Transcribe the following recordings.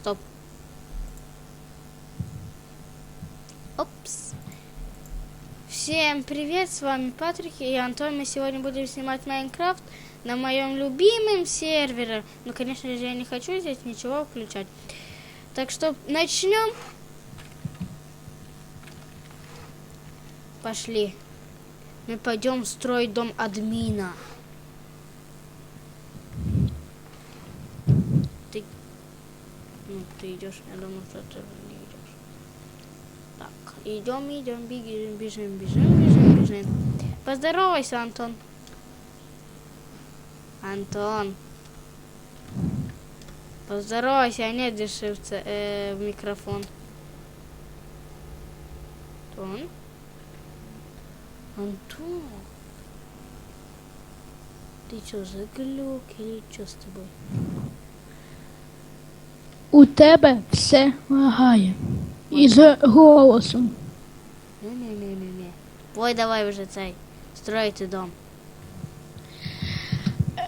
Стоп. Опс. Всем привет, с вами Патрик и Антон. Мы сегодня будем снимать Майнкрафт на моем любимом сервере. Ну, конечно же, я не хочу здесь ничего включать. Так что начнем. Пошли. Мы пойдем строить дом админа. Ты... Ну, ты идешь, я думаю, что ты не идешь. Так, идем, идем, бежим, бежим, бежим, бежим, бежим. Поздоровайся, Антон. Антон. Поздоровайся, а не дыши в, це- э, в микрофон. Антон? Антон? Ты что, заглюк или что с тобой? У тебе все лагає. І з голосом. Не-не-не-не-не. Ой, давай вже цей. Строїти дом.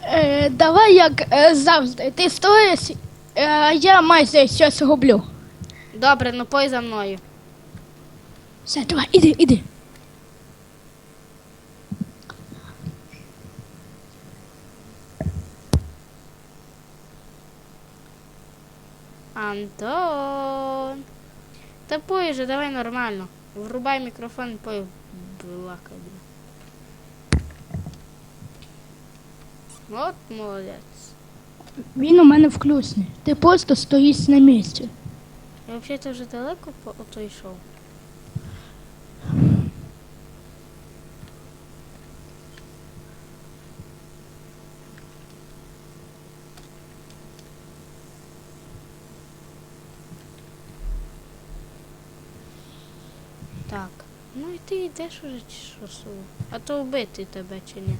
Е, давай як е, завжди. Ти стоїш, е, а я майже щось роблю. Добре, ну пой за мною. Все, давай, іди, іди. Антон. Та пой же, давай нормально. Врубай мікрофон пой блакай. бля. От молодець. Він у мене включений. Ти просто стоїш на місці. Я взагалі вже далеко по ото йшов. Так, ну і ти йдеш уже чи що Су? А то вбити тебе чи ні?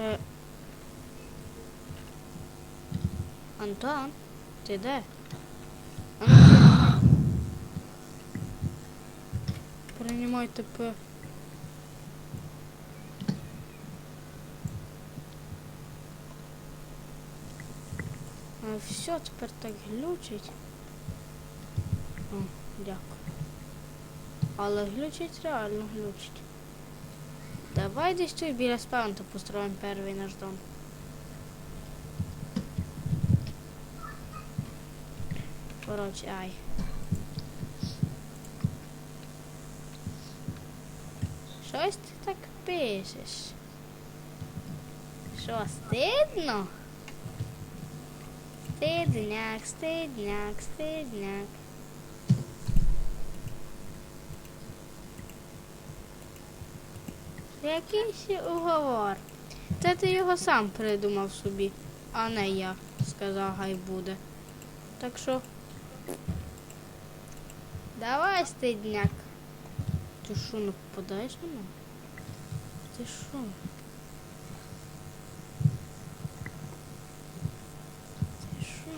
Е... Антон, ти де? Приймай ТП. А все, тепер так глючить. О, дякую. Але глючить реально глючить. Давай десь тут біля спаунта построїмо перший наш дом. Короче, ай. Щось ти так пишеш? Що, стидно? Стидняк, стидняк, стидняк. Який ще уговор? Це ти його сам придумав собі, а не я, сказав хай буде. Так що. Давай, стидняк. Ти що, нападаєш на мене? Ти що? Ти що?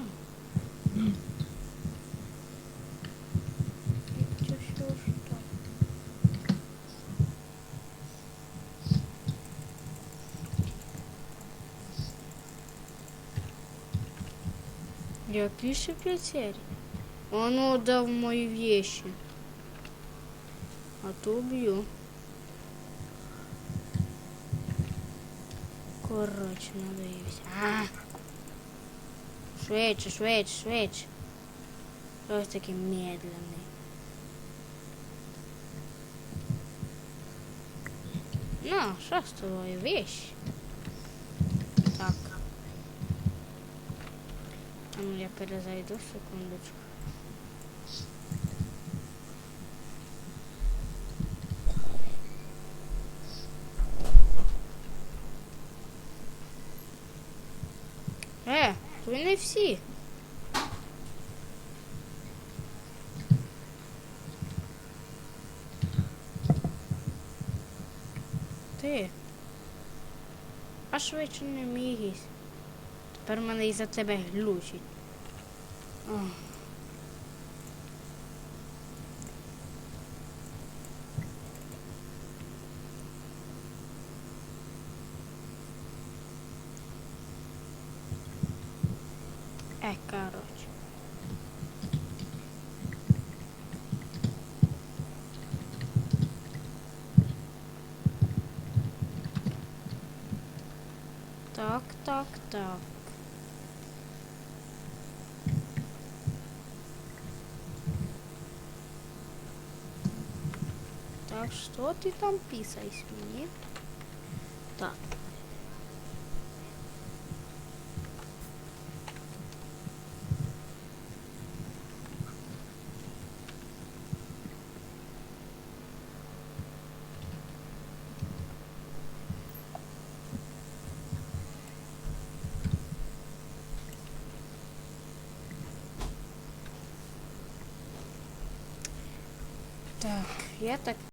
Я пишу потерь. Он отдал мои вещи. А то убью. Короче, надо и все. А! Швидше, швидше, швидше. Ось такий медленний. Ну, що з тобою? Вещи. Так. А ну я перезайду секундочку. Е, ви не всі. Ти. А швидше не мігісь. Тепер мене і за тебе глючить. Ах. Э, короче. Так, так, так. Так, что ты там писаешь мне? Так. Так, я так